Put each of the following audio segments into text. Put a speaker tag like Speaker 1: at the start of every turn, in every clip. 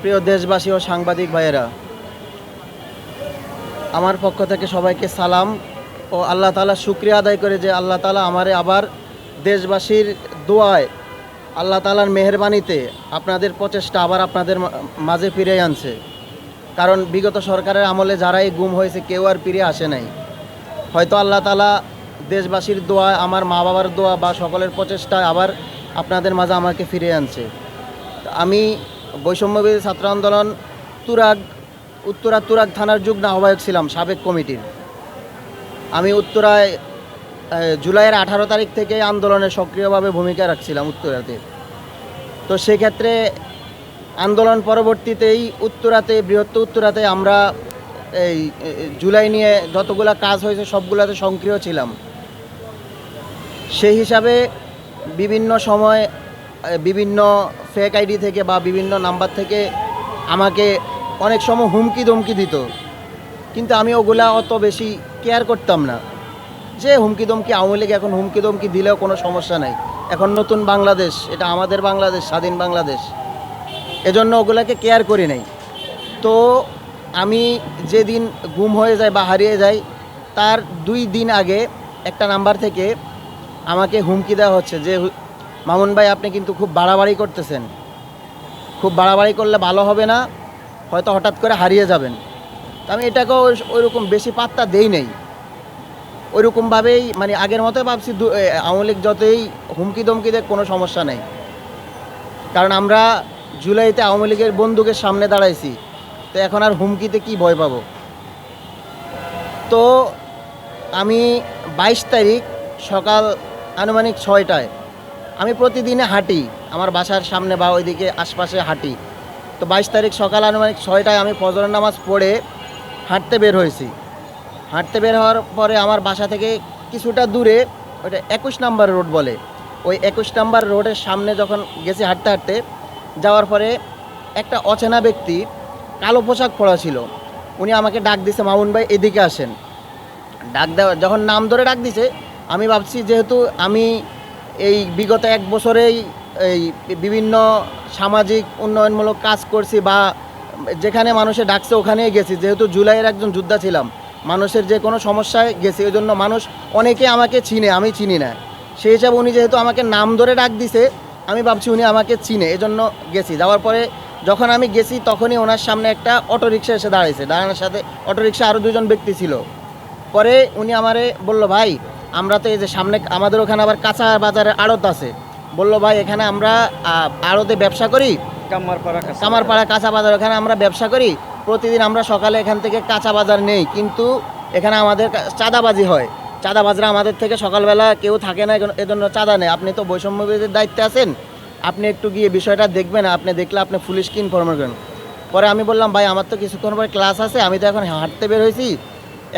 Speaker 1: প্রিয় দেশবাসী ও সাংবাদিক ভাইয়েরা। আমার পক্ষ থেকে সবাইকে সালাম ও আল্লাহ তালা শুক্রিয়া আদায় করে যে আল্লাহ তালা আমারে আবার দেশবাসীর দোয়ায় আল্লাহ তালার মেহরবানিতে আপনাদের প্রচেষ্টা আবার আপনাদের মাঝে ফিরে আনছে। কারণ বিগত সরকারের আমলে যারাই গুম হয়েছে, কেউ আর ফিরে আসে নাই। হয়তো আল্লাহ তালা দেশবাসীর দোয়া আমার মা বাবার দোয়া বা সকলের প্রচেষ্টায় আবার আপনাদের মাঝে আমাকে ফিরে আনছে। আমি বৈষম্যবিরোধী ছাত্র আন্দোলন তুরাগ, উত্তরা তুরাগ থানার যুগ্ম আহ্বায়ক ছিলাম, সাবেক কমিটির। আমি উত্তরায় জুলাইয়ের আঠারো তারিখ থেকে আন্দোলনে সক্রিয়ভাবে ভূমিকা রাখছিলাম উত্তরাতে। তো সেক্ষেত্রে আন্দোলন পরবর্তীতেই উত্তরাতে, বৃহত্তর উত্তরাতে আমরা এই জুলাই নিয়ে যতগুলা কাজ হয়েছে সবগুলোতে সক্রিয় ছিলাম। সেই হিসাবে বিভিন্ন সময় বিভিন্ন ফেক আইডি থেকে বা বিভিন্ন নাম্বার থেকে আমাকে অনেক সময় হুমকি ধমকি দিত। কিন্তু আমি ওগুলা অত বেশি কেয়ার করতাম না। যে হুমকি ধমকি আওয়ামী লীগ এখন হুমকি ধমকি দিলেও কোনো সমস্যা নাই। এখন নতুন বাংলাদেশ, এটা আমাদের বাংলাদেশ, স্বাধীন বাংলাদেশ। এজন্য ওগুলাকে কেয়ার করি নাই। তো আমি যেদিন গুম হয়ে যায় বা হারিয়ে যাই তার দুই দিন আগে একটা নাম্বার থেকে আমাকে হুমকি দেওয়া হচ্ছে যে মামুন ভাই, আপনি কিন্তু খুব বাড়াবাড়ি করতেছেন। খুব বাড়াবাড়ি করলে ভালো হবে না, হয়তো হঠাৎ করে হারিয়ে যাবেন। তো আমি এটাকেও ওই- ওইরকম বেশি পাত্তা দেই নেই। ওইরকমভাবেই মানে আগের মতো ভাবছি আওয়ামী লীগ যতই হুমকি দমকি দেয় কোনো সমস্যা নেই। কারণ আমরা জুলাইতে আওয়ামী লীগের বন্দুকের সামনে দাঁড়াইছি, তো এখন আর হুমকিতে কি ভয় পাবো? তো আমি বাইশ তারিখ সকাল আনুমানিক ছয়টায় আমি প্রতিদিনে হাঁটি। আমার বাসার সামনে বা ওইদিকে আশপাশে হাঁটি। তো বাইশ তারিখ সকাল আনুমানিক ছয়টায় আমি ফজরের নামাজ পড়ে হাঁটতে বের হয়েছি। হাঁটতে বের হওয়ার পরে আমার বাসা থেকে কিছুটা দূরে ওটা একুশ নাম্বার রোড বলে। ওই একুশ নাম্বার রোডের সামনে যখন গেছি হাঁটতে হাঁটতে, যাওয়ার পরে একটা অচেনা ব্যক্তি কালো পোশাক পরা ছিল। উনি আমাকে ডাক দিছে, মামুন ভাই, এদিকে আসেন। ডাক দেওয়া যখন নাম ধরে ডাক দিছে, আমি ভাবছি যেহেতু আমি এই বিগত এক বছরেই এই বিভিন্ন সামাজিক উন্নয়নমূলক কাজ করছি বা যেখানে মানুষে ডাকছে ওখানেই গেছি। যেহেতু জুলাইয়ের একজন যোদ্ধা ছিলাম, মানুষের যে কোনো সমস্যায় গেছি ওই জন্য মানুষ অনেকে আমাকে চিনে, আমি চিনি না। সেই হিসাবে উনি যেহেতু আমাকে নাম ধরে ডাক দিছে, আমি ভাবছি উনি আমাকে চিনে, এজন্য গেছি। যাওয়ার পরে যখন আমি গেছি, তখনই ওনার সামনে একটা অটোরিকশা এসে দাঁড়িয়েছে দাঁড়ানোর সাথে অটোরিকশা আরও দুজন ব্যক্তি ছিল। পরে উনি আমারে বলল, ভাই আমরা তো এই যে সামনে আমাদের ওখানে আবার কাঁচা বাজারের আড়ত আছে। বলল ভাই এখানে আমরা আড়তে ব্যবসা করি।
Speaker 2: কামারপাড়া
Speaker 1: কামারপাড়া কাঁচা বাজার ওখানে আমরা ব্যবসা করি। প্রতিদিন আমরা সকালে এখান থেকে কাঁচা বাজার নেই কিন্তু এখানে আমাদের চাঁদাবাজি হয়। চাঁদাবাজরা আমাদের থেকে সকালবেলা কেউ থাকে না এজন্য- চাঁদা নেই। আপনি তো বৈষম্য বিরোধীর দায়িত্বে আছেন। আপনি একটু গিয়ে বিষয়টা দেখবেন আপনি দেখলে আপনি পুলিশকে ইনফর্ম করেন পরে আমি বললাম ভাই আমার তো কিছুক্ষণ পরে ক্লাস আছে আমি তো এখন হাঁটতে বের হয়েছি।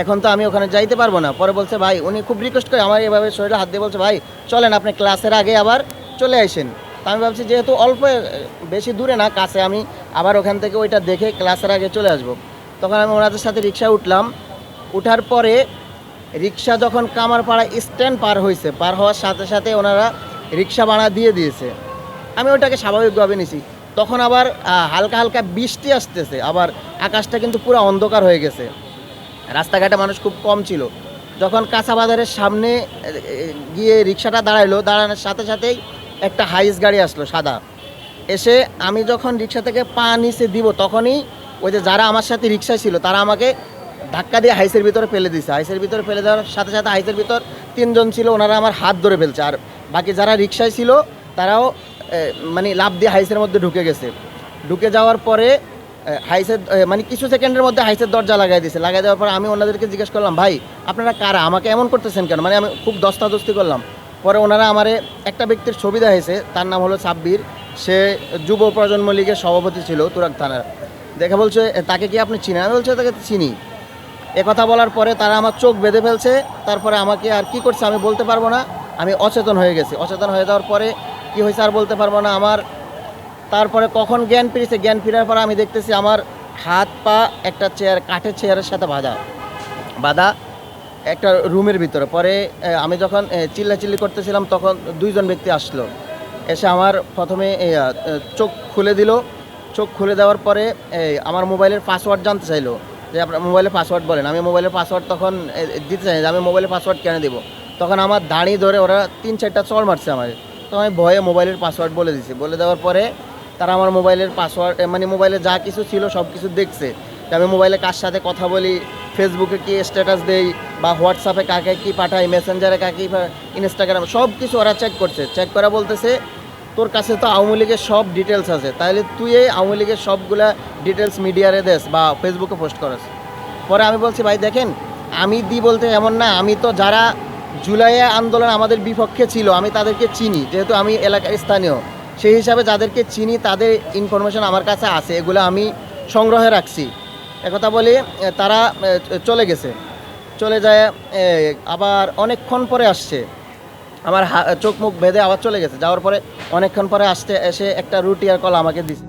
Speaker 1: এখন তো আমি ওখানে যাইতে পারব না। পরে বলছে, ভাই, উনি খুব রিকোয়েস্ট করে আমার এভাবে শরীরে হাত দিয়ে বলছে, ভাই, চলেন আপনি ক্লাসের আগে আবার চলে আসেন। তা আমি ভাবছি, যেহেতু অল্প বেশি দূরে না, কাছে আমি আবার ওখান থেকে ওইটা দেখে ক্লাসের আগে চলে আসব। তখন আমি ওনাদের সাথে রিক্সা উঠলাম। উঠার পরে রিক্সা যখন কামারপাড়া স্ট্যান্ড পার হয়েছে পার হওয়ার সাথে সাথে ওনারা রিক্সা ভাড়া দিয়ে দিয়েছে। আমি ওটাকে স্বাভাবিকভাবে নিছি। তখন আবার হালকা হালকা বৃষ্টি আসতেছে। আবার আকাশটা কিন্তু পুরো অন্ধকার হয়ে গেছে। রাস্তাঘাটে মানুষ খুব কম ছিল। যখন কাঁচা বাজারের সামনে গিয়ে রিক্সাটা দাঁড়াইলো, দাঁড়ানোর সাথে সাথেই একটা হাইস গাড়ি আসলো সাদা। এসে আমি যখন রিক্সা থেকে পা নিচে দিব তখনই ওই যে যারা আমার সাথে রিক্সায় ছিল, তারা আমাকে ধাক্কা দিয়ে হাইসের ভিতরে ফেলে দিছে হাইসের ভিতরে ফেলে দেওয়ার সাথে সাথে হাইসের ভিতর তিনজন ছিল, ওনারা আমার হাত ধরে ফেলছে। আর বাকি যারা রিক্সায় ছিল, তারাও মানে লাভ দিয়ে হাইসের মধ্যে ঢুকে গেছে। ঢুকে যাওয়ার পরে হাইসের মানে কিছু সেকেন্ডের মধ্যে হাইসের দরজা লাগাই দিয়েছে লাগাই দেওয়ার পর আমি ওনাদেরকে জিজ্ঞেস করলাম, ভাই, আপনারা কারা? আমাকে এমন করতেছেন কেন? মানে আমি খুব দস্তাদস্তি করলাম। পরে ওনারা আমারে একটা ব্যক্তির ছবি দেখাইছে, তার নাম হলো সাব্বির। সে যুব প্রজন্ম লীগের সভাপতি ছিল তুরাক থানার। দেখে বলছে তাকে কি আপনি চিনেন? আমি বলছি, তাকে চিনি। কথা বলার পরে তারা আমার চোখ বেঁধে ফেলছে। তারপরে আমাকে আর কি করছে আমি বলতে পারব না। আমি অচেতন হয়ে গেছি। অচেতন হয়ে যাওয়ার পরে কি হয়েছে আর বলতে পারব না। আমার তারপরে কখন জ্ঞান ফিরেছে? জ্ঞান ফেরার পরে আমি দেখতেছি আমার হাত পা একটা চেয়ার কাঠের চেয়ারের সাথে বাঁধা। বাঁধা একটা রুমের ভিতরে। পরে আমি যখন চিল্লাচিল্লি করতেছিলাম তখন দুইজন ব্যক্তি আসলো। এসে আমার প্রথমে চোখ খুলে দিল। চোখ খুলে দেওয়ার পরে আমার মোবাইলের পাসওয়ার্ড জানতে চাইলো যে, আপনার মোবাইলের পাসওয়ার্ড বলেন। আমি মোবাইলের পাসওয়ার্ড তখন দিতে চাই যে, আমি মোবাইলের পাসওয়ার্ড কেন দেবো? তখন আমার দাঁড়িয়ে ধরে ওরা তিন চারটা চড় মারছে আমার তখন আমি ভয়ে মোবাইলের পাসওয়ার্ড বলে দিছি। বলে দেওয়ার পরে তারা আমার মোবাইলের পাসওয়ার্ড মানে মোবাইলে যা কিছু ছিল সব কিছু দেখছে আমি মোবাইলে কার সাথে কথা বলি ফেসবুকে কি স্ট্যাটাস দেই, বা হোয়াটসঅ্যাপে কাকে কি পাঠাই মেসেঞ্জারে কাকে ইনস্টাগ্রাম সব কিছু ওরা চেক করছে। চেক করা বলতেছে, তোর কাছে তো আওয়ামী লীগের সব ডিটেলস আছে। তাহলে তুই এই আওয়ামী লীগের সবগুলা ডিটেলস মিডিয়ারে দেস বা ফেসবুকে পোস্ট করাস। পরে আমি বলছি, ভাই, দেখেন, আমি দি বলতে এমন না। আমি তো যারা জুলাইয়ে আন্দোলন আমাদের বিপক্ষে ছিল, আমি তাদেরকে চিনি। যেহেতু আমি এলাকার স্থানীয় সেই হিসাবে যাদেরকে চিনি, তাদের ইনফরমেশন আমার কাছে আছে। এগুলো আমি সংগ্রহে রাখছি। একথা বলি তারা চলে গেছে। চলে যায় আবার অনেকক্ষণ পরে আসছে। আমার চোখ মুখ বেঁধে আবার চলে গেছে। যাওয়ার পরে অনেকক্ষণ পরে আসতে, এসে একটা রুটি আর কলা আমাকে দিছে।